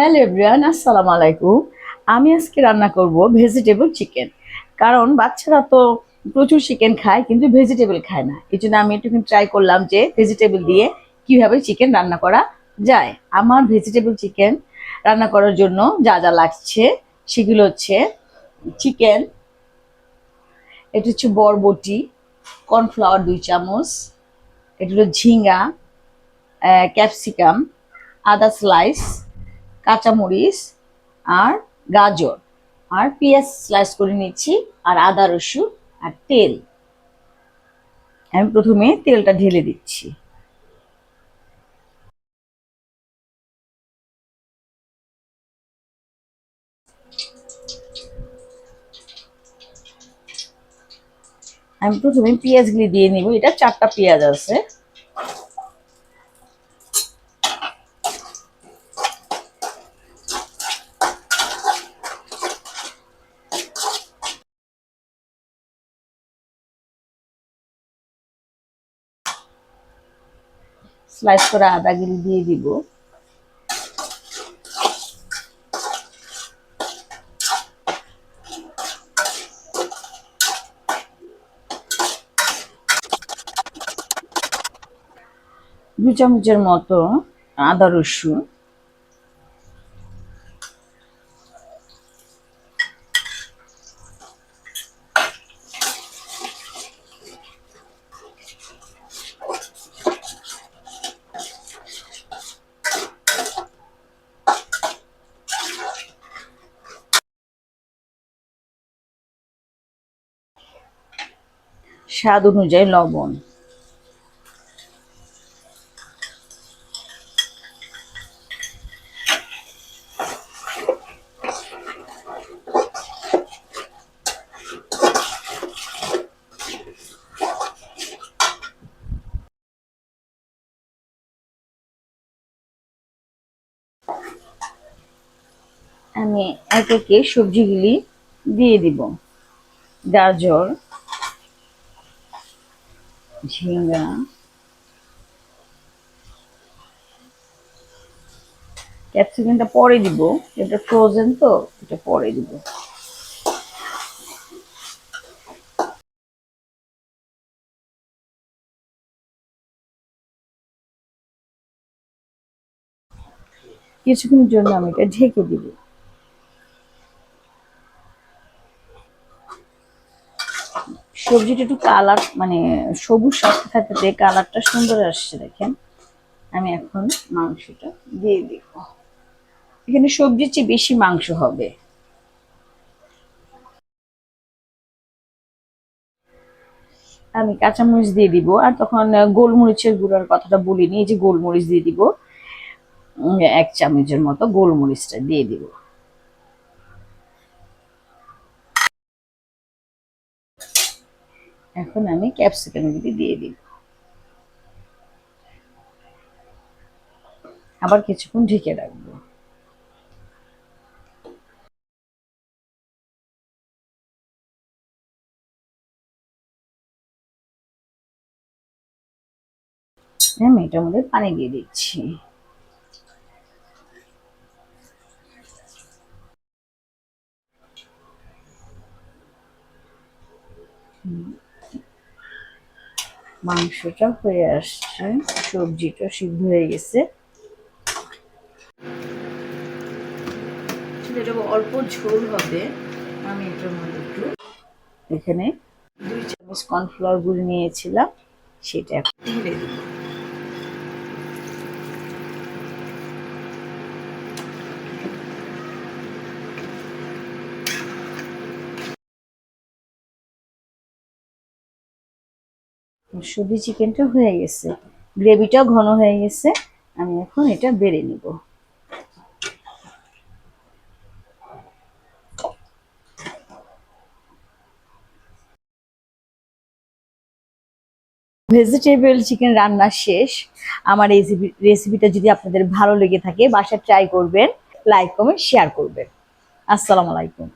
Hello everyone, আসসালামু আলাইকুম। আমি আজকে রান্না করব ভেজিটেবল চিকেন কারণ বাচ্চারা তো প্রচুর চিকেন খায়, কিন্তু ভেজিটেবল খায় না। এই জন্য আমি একটু ট্রাই করলাম যে ভেজিটেবল দিয়ে কীভাবে চিকেন রান্না করা যায়। আমার ভেজিটেবল চিকেন রান্না করার জন্য যা যা লাগছে, সেগুলো হচ্ছে চিকেন এটা হচ্ছে বরবটি কর্নফ্লাওয়ার দুই চামচ, এটা হলো ঝিঙ্গা ক্যাপসিকাম আদা স্লাইস কাঁচামরিচ আর গাজর। আর পেঁয়াজ স্লাইস করে নিচ্ছি আর আদা, রসুন আর তেল। আমি প্রথমে তেলটা ঢেলে দিচ্ছি। আমি প্রথমে পেঁয়াজগুলি দিয়ে নিব। এটা চারটা পেঁয়াজ আছে। স্লাইস করা আদাগুলি দিয়ে দিব। দু চামচের মতো আদা রসুন। স্বাদ অনুযায়ী লবণ। আমি একে একে সবজিগুলি দিয়ে দিব। গাজর ঝিঙ্গা ক্যাপসিকামটা পরে দিব। এটা ফ্রোজেন তো, এটা পরে দিব। কিছুক্ষণের জন্য আমি এটা ঢেকে দিব। সবজিটা একটু কালার মানে সবুজ সাথে থাকতে কালারটা সুন্দর আসছে দেখেন। আমি এখন মাংসটা দিয়ে দিব। এখানে সবজির চেয়ে বেশি মাংস হবে। আমি কাঁচামরিচ দিয়ে দিব, আর তখন গোলমরিচের গুঁড়ার কথাটা বলিনি, এই যে গোলমরিচ দিয়ে দিব। এক চামচের মতো গোলমরিচটা দিয়ে দিব। এখন আমি ক্যাপসিকাম গুলি দিয়ে দিব আবার কিছুক্ষণ ঢেকে রাখব। আমি এটার মধ্যে পানি দিয়ে দিচ্ছি। মাংসটা হয়ে আসছে সবজিটা সিদ্ধ হয়ে গেছে। এটা অল্প ঝোল হবে। আমি এটার মধ্যে একটু এখানে দুই চামচ কর্নফ্লাওয়ার গুলি নিয়েছিলাম সেটা ঢেলে দিব সবজি চিকেনটা হয়ে গেছে। গ্রেভিটাও ঘন হয়ে গেছে। আমি এখন এটা বেড়ে নিব। ভেজিটেবল চিকেন রান্না শেষ। আমার এই রেসিপিটা যদি আপনাদের ভালো লেগে থাকে, বাসায় ট্রাই করবেন লাইক কমেন্ট শেয়ার করবেন। আসসালামু আলাইকুম।